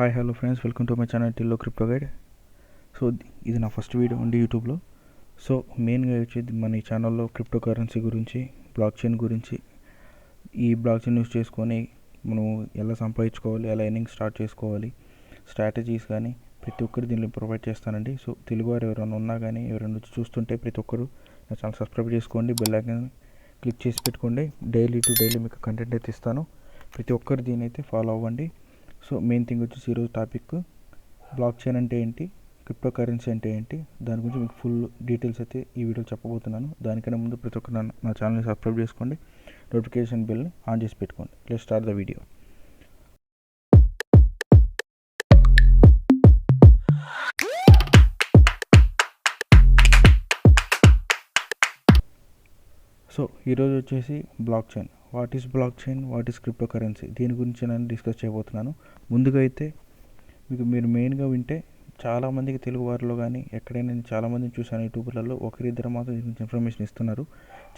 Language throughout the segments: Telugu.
Hi hello friends welcome to my channel టిల్లో crypto guide so ఇది నా ఫస్ట్ వీడియో అండి యూట్యూబ్లో సో మెయిన్గా వచ్చేది మన ఈ ఛానల్లో క్రిప్టో కరెన్సీ గురించి బ్లాక్ చైన్ గురించి. ఈ బ్లాక్ చైన్ యూస్ చేసుకొని మనం ఎలా సంపాదించుకోవాలి ఎలా ఎర్నింగ్ స్టార్ట్ చేసుకోవాలి స్ట్రాటజీస్ కానీ ప్రతి ఒక్కరు దీనిలో ప్రొవైడ్ చేస్తానండి సో తెలుగువారు ఎవరైనా ఉన్నా కానీ ఎవరైనా వచ్చి చూస్తుంటే ప్రతి ఒక్కరు నా ఛానల్ సబ్స్క్రైబ్ చేసుకోండి బెల్ ఐకాన్ క్లిక్ చేసి పెట్టుకోండి. డైలీ టు డైలీ మీకు కంటెంట్ అయితే ఇస్తాను. ప్రతి ఒక్కరు దీని అయితే ఫాలో అవ్వండి. సో మెయిన్ థింగ్ వచ్చేసి ఈరోజు టాపిక్ బ్లాక్ చైన్ అంటే ఏంటి? క్రిప్టో కరెన్సీ అంటే ఏంటి? దాని గురించి మీకు ఫుల్ డీటెయిల్స్ అయితే ఈ వీడియో చెప్పబోతున్నాను. దానికన్నా ముందు ప్రతి ఒక్కరు నా- నా ఛానల్ని సబ్స్క్రైబ్ చేసుకోండి. నోటిఫికేషన్ బిల్ని ఆన్ చేసి పెట్టుకోండి. Let start the video so ఈరోజు వచ్చేసి blockchain what is blockchain what is cryptocurrency దీని గురించి నేను డిస్కస్ చేయబోతున్నాను. ముందుగా అయితే మీకు మీరు మెయిన్గా వింటే చాలామందికి తెలుగు వారిలో కానీ ఎక్కడైనా నేను చాలామందిని చూశాను యూట్యూబ్లలో ఒకరిద్దరు మాత్రం దీని గురించి ఇన్ఫర్మేషన్ ఇస్తున్నారు.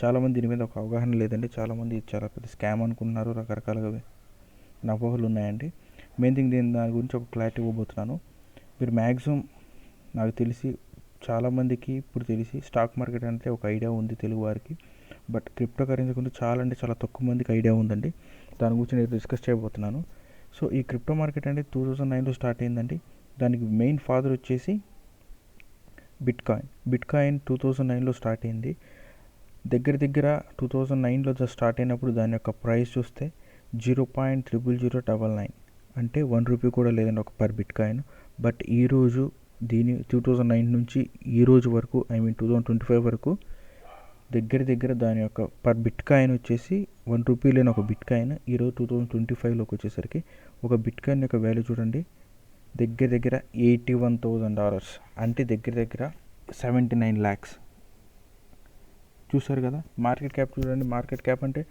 చాలామంది దీని మీద ఒక అవగాహన లేదండి. చాలామంది చాలా పెద్ద స్కామ్ అనుకుంటున్నారు రకరకాలుగా అపోహలు ఉన్నాయండి. మెయిన్ థింగ్ దీని దాని గురించి ఒక క్లారిటీ ఇవ్వబోతున్నాను. మీరు మ్యాక్సిమం నాకు తెలిసి చాలామందికి ఇప్పుడు తెలిసి స్టాక్ మార్కెట్ అంటే ఒక ఐడియా ఉంది తెలుగు వారికి. బట్ క్రిప్టో కరెన్సీ గురించి చాలా అంటే చాలా తక్కువ మందికి ఐడియా ఉందండి. దాని గురించి నేను డిస్కస్ చేయబోతున్నాను. సో ఈ క్రిప్టో మార్కెట్ అంటే టూ థౌజండ్ నైన్లో స్టార్ట్ అయిందండి. దానికి మెయిన్ ఫాదర్ వచ్చేసి bitcoin bitcoin two thousand నైన్లో స్టార్ట్ అయింది. దగ్గర దగ్గర టూ థౌజండ్ నైన్లో స్టార్ట్ అయినప్పుడు దాని యొక్క ప్రైస్ చూస్తే zero point triple zero double nine అంటే వన్ రూపీ కూడా లేదండి ఒక పర్ బిట్ కాయిన్ బట్ ఈరోజు దీని టూ థౌజండ్ నైన్ నుంచి ఈ రోజు వరకు I mean two thousand twenty five వరకు దగ్గర దగ్గర దాని యొక్క పర్ బిట్ కాయిన్ వచ్చేసి వన్ రూపీ లేని ఒక బిట్ కాయిన్ ఈరోజు టూ థౌజండ్ ట్వంటీ ఫైవ్లోకి వచ్చేసరికి ఒక బిట్ కాయిన్ యొక్క వాల్యూ చూడండి. దగ్గర దగ్గర ఎయిటీ వన్ థౌజండ్ డాలర్స్ అంటే దగ్గర దగ్గర సెవెంటీ నైన్ ల్యాక్స్ చూసారు కదా? మార్కెట్ క్యాప్ చూడండి. మార్కెట్ క్యాప్ అంటే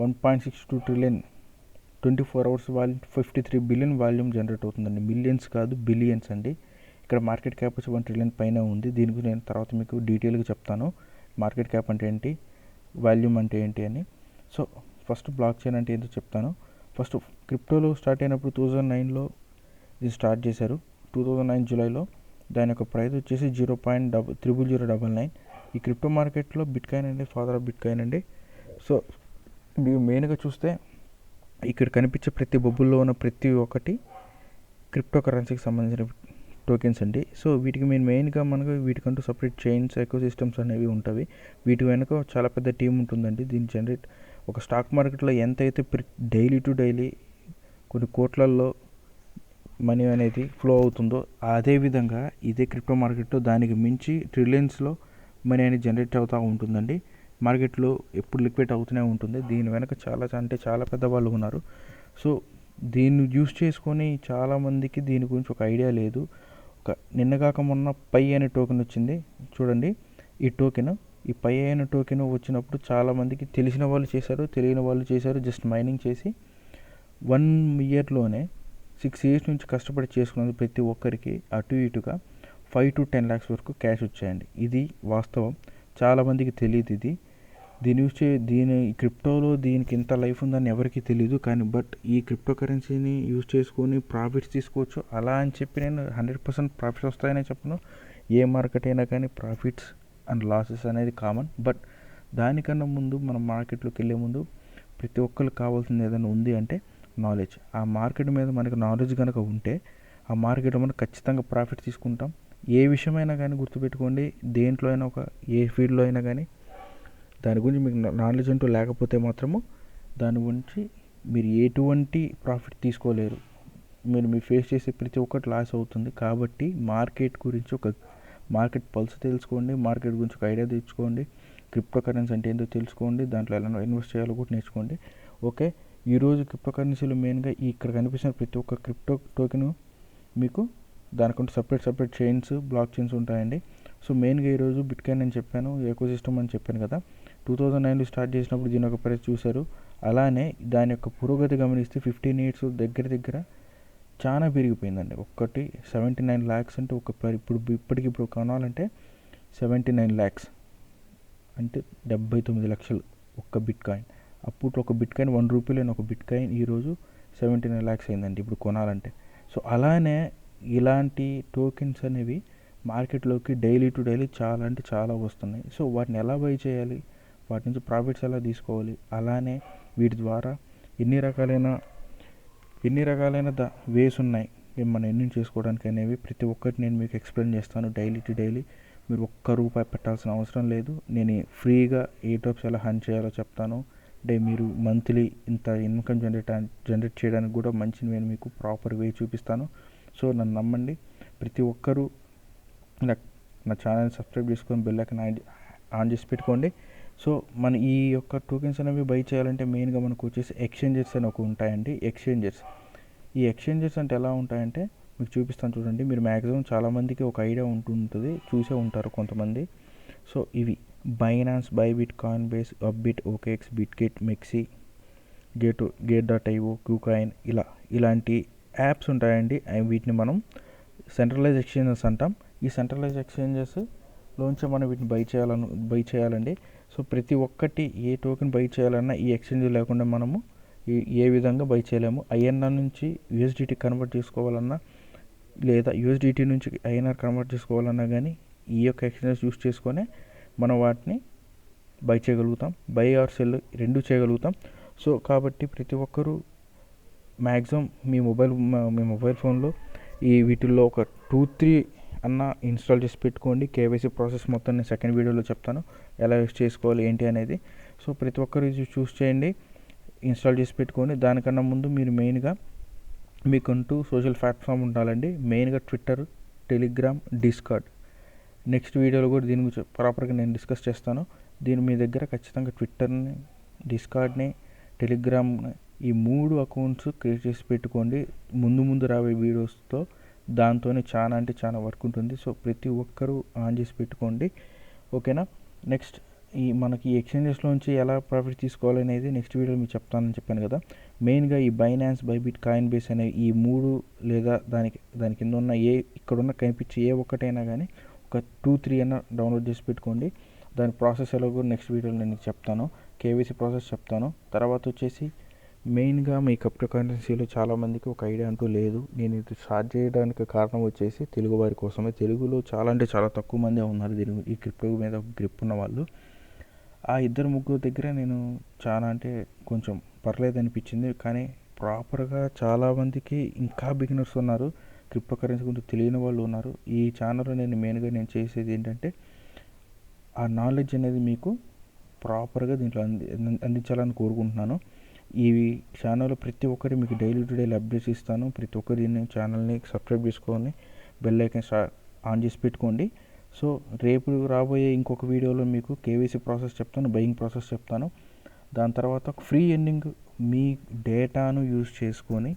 one point six two trillion twenty four hours value fifty three billion volume generate అవుతుందండి. మిలియన్స్ కాదు బిలియన్స్ అండి. ఇక్కడ మార్కెట్ క్యాప్ వచ్చి వన్ ట్రిలియన్ పైన ఉంది. దీని గురించి నేను తర్వాత మీకు డీటెయిల్గా చెప్తాను. మార్కెట్ క్యాప్ అంటే ఏంటి? వాల్యూమ్ అంటే ఏంటి అని. సో ఫస్ట్ బ్లాక్ చైన్ అంటే ఏంటో చెప్తాను. ఫస్ట్ క్రిప్టోలో స్టార్ట్ అయినప్పుడు టూ థౌజండ్ నైన్లో ఇది స్టార్ట్ చేశారు. టూ థౌజండ్ నైన్ జూలైలో దాని యొక్క ప్రైస్ వచ్చేసి zero point double triple zero double nine ఈ క్రిప్టో మార్కెట్లో బిట్ కాయిన్ అండి ఫాదర్ ఆఫ్ బిట్ కాయిన్ అండి. సో మీరు మెయిన్గా చూస్తే ఇక్కడ కనిపించే ప్రతి బొబ్బుల్లో ఉన్న ప్రతి ఒక్కటి క్రిప్టో కరెన్సీకి సంబంధించిన టోకెన్స్ అండి. సో వీటికి మేము మెయిన్గా మనకు వీటికంటూ సపరేట్ చైన్స్ ఎకో సిస్టమ్స్ అనేవి ఉంటాయి. వీటి వెనుక చాలా పెద్ద టీం ఉంటుందండి. దీని జనరేట్ ఒక స్టాక్ మార్కెట్లో ఎంత అయితే డైలీ టు డైలీ కొన్ని కోట్లల్లో మనీ అనేది ఫ్లో అవుతుందో అదే విధంగా ఇదే క్రిప్టో మార్కెట్లో దానికి మించి ట్రిలియన్స్లో మనీ అనేది జనరేట్ అవుతూ ఉంటుందండి. మార్కెట్లో ఎప్పుడు లిక్విడ్ అవుతూనే ఉంటుంది. దీని వెనక చాలా అంటే చాలా పెద్ద వాళ్ళు ఉన్నారు. సో దీన్ని యూస్ చేసుకొని చాలామందికి దీని గురించి ఒక ఐడియా లేదు. ఒక నిన్నగాక మొన్న పై అనే టోకెన్ వచ్చింది. చూడండి ఈ టోకెన్ ఈ పై అయిన టోకెన్ వచ్చినప్పుడు చాలామందికి తెలిసిన వాళ్ళు చేశారు తెలియని వాళ్ళు చేశారు జస్ట్ మైనింగ్ చేసి వన్ ఇయర్లోనే సిక్స్ ఇయర్స్ నుంచి కష్టపడి చేసుకున్నది ప్రతి ఒక్కరికి అటు ఇటుగా ఫైవ్ టు టెన్ ల్యాక్స్ వరకు క్యాష్ వచ్చాయండి. ఇది వాస్తవం. చాలామందికి తెలియదు ఇది. దీని యూస్ చే దీని క్రిప్టోలో దీనికి ఇంత లైఫ్ ఉందని ఎవరికీ తెలియదు కానీ బట్ ఈ క్రిప్టో కరెన్సీని యూజ్ చేసుకొని ప్రాఫిట్స్ తీసుకోవచ్చు. అలా అని చెప్పి నేను హండ్రెడ్ పర్సెంట్ ప్రాఫిట్స్ వస్తాయని చెప్పను. ఏ మార్కెట్ అయినా కానీ ప్రాఫిట్స్ అండ్ లాసెస్ అనేది కామన్. బట్ దానికన్నా ముందు మనం మార్కెట్లోకి వెళ్ళే ముందు ప్రతి ఒక్కరికి కావాల్సింది ఏదైనా ఉంది అంటే నాలెడ్జ్. ఆ మార్కెట్ మీద మనకు నాలెడ్జ్ కనుక ఉంటే ఆ మార్కెట్ మనం ఖచ్చితంగా ప్రాఫిట్ తీసుకుంటాం. ఏ విషయమైనా కానీ గుర్తుపెట్టుకోండి. దేంట్లో అయినా ఒక ఏ ఫీల్డ్లో అయినా కానీ దాని గురించి మీకు నాలెడ్జ్ అంటూ లేకపోతే మాత్రము దాని గురించి మీరు ఎటువంటి ప్రాఫిట్ తీసుకోలేరు. మీరు మీ ఫేస్ చేసే ప్రతి ఒక్కటి లాస్ అవుతుంది. కాబట్టి మార్కెట్ గురించి ఒక మార్కెట్ పల్స్ తెలుసుకోండి. మార్కెట్ గురించి ఒక ఐడియా తెచ్చుకోండి. క్రిప్టో కరెన్సీ అంటే ఏంటో తెలుసుకోండి. దాంట్లో ఎలా ఇన్వెస్ట్ చేయాలో కూడా నేర్చుకోండి. ఓకే? ఈరోజు క్రిప్టో కరెన్సీలో మెయిన్గా ఇక్కడ కనిపిస్తున్న ప్రతి ఒక్క క్రిప్టో టోకెన్ మీకు దానికంటూ separate separate chains blockchains ఉంటాయండి. సో మెయిన్గా ఈరోజు బిట్కాయిన్ అని చెప్పాను ఎకో సిస్టమ్ అని చెప్పాను కదా. టూ థౌజండ్ నైన్లో స్టార్ట్ చేసినప్పుడు దీని యొక్క ప్రైస్ చూశారు. అలానే దాని యొక్క పురోగతి గమనిస్తే ఫిఫ్టీన్ ఇయర్స్ దగ్గర దగ్గర చాలా పెరిగిపోయిందండి. ఒక్కటి సెవెంటీ నైన్ ల్యాక్స్ అంటే ఒక ప- ఇప్పుడు ఇప్పటికిప్పుడు కొనాలంటే సెవెంటీ నైన్ ల్యాక్స్. అంటే డెబ్బై తొమ్మిది లక్షలు ఒక్క బిట్ కాయిన్ అప్పట్లో ఒక బిట్ కాయిన్ వన్ రూపీ లేని ఒక బిట్ కాయిన్ ఈరోజు సెవెంటీ నైన్ ల్యాక్స్ అయిందండి ఇప్పుడు కొనాలంటే. సో అలానే ఇలాంటి టోకెన్స్ అనేవి మార్కెట్లోకి డైలీ టు డైలీ చాలా అంటే చాలా వస్తున్నాయి. సో వాటిని ఎలా బై చేయాలి? వాటి నుంచి ప్రాఫిట్స్ ఎలా తీసుకోవాలి? అలానే వీటి ద్వారా ఎన్ని రకాలైన ఎన్ని రకాలైన ద వేస్ ఉన్నాయి? మనం ఎన్ని చేసుకోవడానికి అనేవి ప్రతి ఒక్కటి నేను మీకు ఎక్స్ప్లెయిన్ చేస్తాను డైలీ టు డైలీ మీరు ఒక్క రూపాయి పెట్టాల్సిన అవసరం లేదు. నేను ఫ్రీగా ఏ టాప్స్ ఎలా హన్ చేయాలో చెప్తాను. అంటే మీరు మంత్లీ ఇంత ఇన్కమ్ జనరేట్ జనరేట్ చేయడానికి కూడా మంచి నేను మీకు ప్రాపర్ వే చూపిస్తాను. సో నన్ను నమ్మండి. ప్రతి ఒక్కరూ నా నా ఛానల్ సబ్స్క్రైబ్ చేసుకొని బెల్ ఐకాన్ ఆన్ చేసి పెట్టుకోండి. సో మన ఈ యొక్క టోకెన్స్ అనేవి బై చేయాలంటే మెయిన్గా మనకు వచ్చేసి ఎక్స్చేంజెస్ అని ఒక ఉంటాయండి. ఎక్స్చేంజెస్ ఈ ఎక్స్చేంజెస్ అంటే ఎలా ఉంటాయంటే మీకు చూపిస్తాను చూడండి. మీరు మ్యాక్సిమం చాలామందికి ఒక ఐడియా ఉంటుంటుంది. చూసే ఉంటారు కొంతమంది. సో ఇవి. Binance Bybit Coinbase Upbit OKX Bitget MEXC gate gate dot IO KuCoin ఇలా. ఇలాంటి యాప్స్ ఉంటాయండి. వీటిని మనం సెంట్రలైజ్ ఎక్స్చేంజెస్ అంటాం. ఈ సెంట్రలైజ్ ఎక్స్చేంజెస్ లోంచి మనం వీటిని బై చేయాలను బై చేయాలండి. సో ప్రతి ఒక్కటి ఏ టోకెన్ బై చేయాలన్నా ఈ ఎక్స్చేంజ్ లేకుండా మనము ఏ విధంగా బై చేయలేము. ఐఎన్ఆర్ నుంచి యూఎస్డిటీ కన్వర్ట్ చేసుకోవాలన్నా లేదా యూఎస్డిటీ నుంచి ఐఎన్ఆర్ కన్వర్ట్ చేసుకోవాలన్నా కానీ ఈ యొక్క ఎక్స్చేంజ్ యూస్ చేసుకొని మనం వాటిని బై చేయగలుగుతాం. బై ఆర్ సెల్ రెండు చేయగలుగుతాం. సో కాబట్టి ప్రతి ఒక్కరూ మ్యాక్సిమం మీ మొబైల్ మీ మొబైల్ ఫోన్లో ఈ వీటిల్లో ఒక టూ త్రీ అన్న ఇన్స్టాల్ చేసి పెట్టుకోండి. కేవైసీ ప్రాసెస్ మొత్తం నేను సెకండ్ వీడియోలో చెప్తాను. ఎలా యూస్ చేసుకోవాలి ఏంటి అనేది. సో ప్రతి ఒక్కరు ఇది చూస్ చేయండి. ఇన్స్టాల్ చేసి పెట్టుకోండి. దానికన్నా ముందు మీరు మెయిన్గా మీకంటూ సోషల్ ప్లాట్ఫామ్ ఉండాలండి. మెయిన్గా ట్విట్టర్ టెలిగ్రామ్ డిస్కార్డ్ నెక్స్ట్ వీడియోలో కూడా దీని గురించి ప్రాపర్గా నేను డిస్కస్ చేస్తాను. దీని మీ దగ్గర ఖచ్చితంగా ట్విట్టర్ని డిస్కార్డ్ని టెలిగ్రామ్ ఈ మూడు అకౌంట్స్ క్రియేట్ చేసి పెట్టుకోండి. ముందు ముందు రాబోయే వీడియోస్తో దాంతోనే చాలా అంటే చాలా వర్క్ ఉంటుంది. సో ప్రతి ఒక్కరూ ఆన్ చేసి పెట్టుకోండి. ఓకేనా నెక్స్ట్ ఈ మనకి ఎక్స్చేంజెస్లోంచి ఎలా ప్రాఫిట్ తీసుకోవాలనేది నెక్స్ట్ వీడియోలో మీకు చెప్తానని చెప్పాను కదా. మెయిన్గా ఈ బైనాన్స్ బైబిట్ కాయిన్ బేస్ అనే ఈ మూడు లేదా దానికి దాని కింద ఉన్న ఏ ఇక్కడున్న కనిపించే ఏ ఒక్కటైనా కానీ ఒక టూ త్రీ అయినా డౌన్లోడ్ చేసి పెట్టుకోండి. దాని ప్రాసెస్ ఎలా కూడా నెక్స్ట్ వీడియోలో నేను చెప్తాను. కేవీసీ ప్రాసెస్ చెప్తాను. తర్వాత వచ్చేసి మెయిన్గా మీ క్రిప్టో కరెన్సీలో చాలామందికి ఒక ఐడియా అంటూ లేదు. నేను ఇది స్టార్ట్ చేయడానికి కారణం వచ్చేసి తెలుగు వారి కోసమే. తెలుగులో చాలా అంటే చాలా తక్కువ మందే ఉన్నారు దీని ఈ క్రిప్టో మీద గ్రిప్ ఉన్న వాళ్ళు. ఆ ఇద్దరు ముగ్గురు దగ్గర నేను చాలా అంటే కొంచెం పర్లేదు అనిపించింది. కానీ ప్రాపర్గా చాలామందికి ఇంకా బిగినర్స్ ఉన్నారు. క్రిప్టో కరెన్సీ గురించి తెలియని వాళ్ళు ఉన్నారు. ఈ ఛానల్లో నేను మెయిన్గా నేను చేసేది ఏంటంటే ఆ నాలెడ్జ్ అనేది మీకు ప్రాపర్గా దీంట్లో అంది అందించాలని కోరుకుంటున్నాను. ఈ ఛానల్లో ప్రతి ఒక్కరి మీకు డైలీ టు డైలీ అప్డేట్స్ ఇస్తాను. ప్రతి ఒక్కరు దీన్ని ఛానల్ని సబ్స్క్రైబ్ చేసుకొని బెల్ ఐకన్ ఆన్ చేసి పెట్టుకోండి. సో రేపు రాబోయే ఇంకొక వీడియోలో మీకు కేవీసీ ప్రాసెస్ చెప్తాను బయింగ్ ప్రాసెస్ చెప్తాను. దాని తర్వాత ఫ్రీ ఎండింగ్ మీ డేటాను యూజ్ చేసుకొని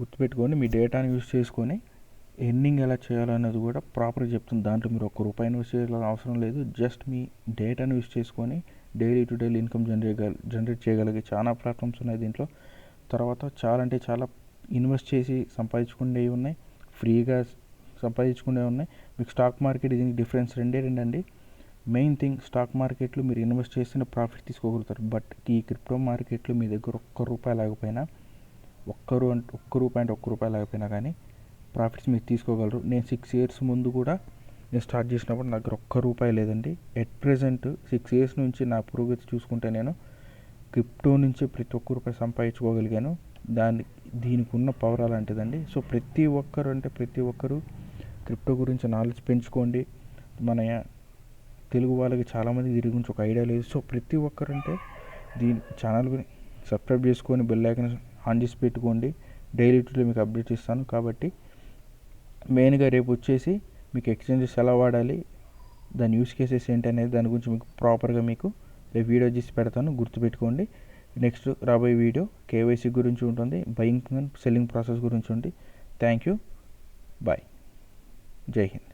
గుర్తుపెట్టుకోండి మీ డేటాను యూజ్ చేసుకొని ఎండింగ్ ఎలా చేయాలనేది కూడా ప్రాపర్గా చెప్తుంది దాంట్లో మీరు ఒక్క రూపాయి ఇన్వెస్ట్ చేయాల్సిన అవసరం లేదు. జస్ట్ మీ డేటాను యూజ్ చేసుకొని daily to daily income generate generate చేయగలిగే చాలా ప్లాట్ఫామ్స్ ఉన్నాయి దీంట్లో. తర్వాత చాలా అంటే చాలా ఇన్వెస్ట్ చేసి సంపాదించుకునేవి ఉన్నాయి. ఫ్రీగా సంపాదించుకునేవి ఉన్నాయి. మీకు స్టాక్ మార్కెట్ దీనికి డిఫరెన్స్ రెండే రెండండి. మెయిన్ థింగ్ స్టాక్ మార్కెట్లో మీరు ఇన్వెస్ట్ చేసిన ప్రాఫిట్ తీసుకోగలుగుతారు. బట్ ఈ క్రిప్టో మార్కెట్లో మీ దగ్గర ఒక్క రూపాయి లేకపోయినా ఒక్కరు అంటే ఒక్క రూపాయి అంటే ఒక్క రూపాయి లేకపోయినా కానీ ప్రాఫిట్స్ మీరు తీసుకోగలరు. నేను సిక్స్ ఇయర్స్ ముందు కూడా నేను స్టార్ట్ చేసినప్పుడు నా దగ్గర ఒక్క రూపాయి లేదండి. ఎట్ ప్రెజెంట్ సిక్స్ ఇయర్స్ నుంచి నా పురోగతి చూసుకుంటే నేను క్రిప్టో నుంచి ప్రతి ఒక్క రూపాయి సంపాదించుకోగలిగాను. దాని దీనికి ఉన్న పవర్ అలాంటిదండి. సో ప్రతి ఒక్కరు అంటే ప్రతి ఒక్కరు క్రిప్టో గురించి నాలెడ్జ్ పెంచుకోండి. మన తెలుగు వాళ్ళకి చాలామంది దీని గురించి ఒక ఐడియా లేదు. సో ప్రతి ఒక్కరు అంటే దీని ఛానల్ సబ్స్క్రైబ్ చేసుకొని బెల్ ఐకన్ ఆన్ చేసి పెట్టుకోండి. డైలీ టు మీకు అప్డేట్ ఇస్తాను. కాబట్టి మెయిన్గా రేపు వచ్చేసి మీకు ఎక్స్చేంజెస్ ఎలా వాడాలి దాని యూస్ కేసెస్ ఏంటి అనేది దాని గురించి మీకు ప్రాపర్గా మీకు రేపు వీడియో చేసి పెడతాను గుర్తుపెట్టుకోండి. నెక్స్ట్ రాబోయే వీడియో కేవైసీ గురించి ఉంటుంది బయింగ్ అండ్ సెల్లింగ్ ప్రాసెస్ గురించి ఉంది. థ్యాంక్ యూ బాయ్ జై హింద్.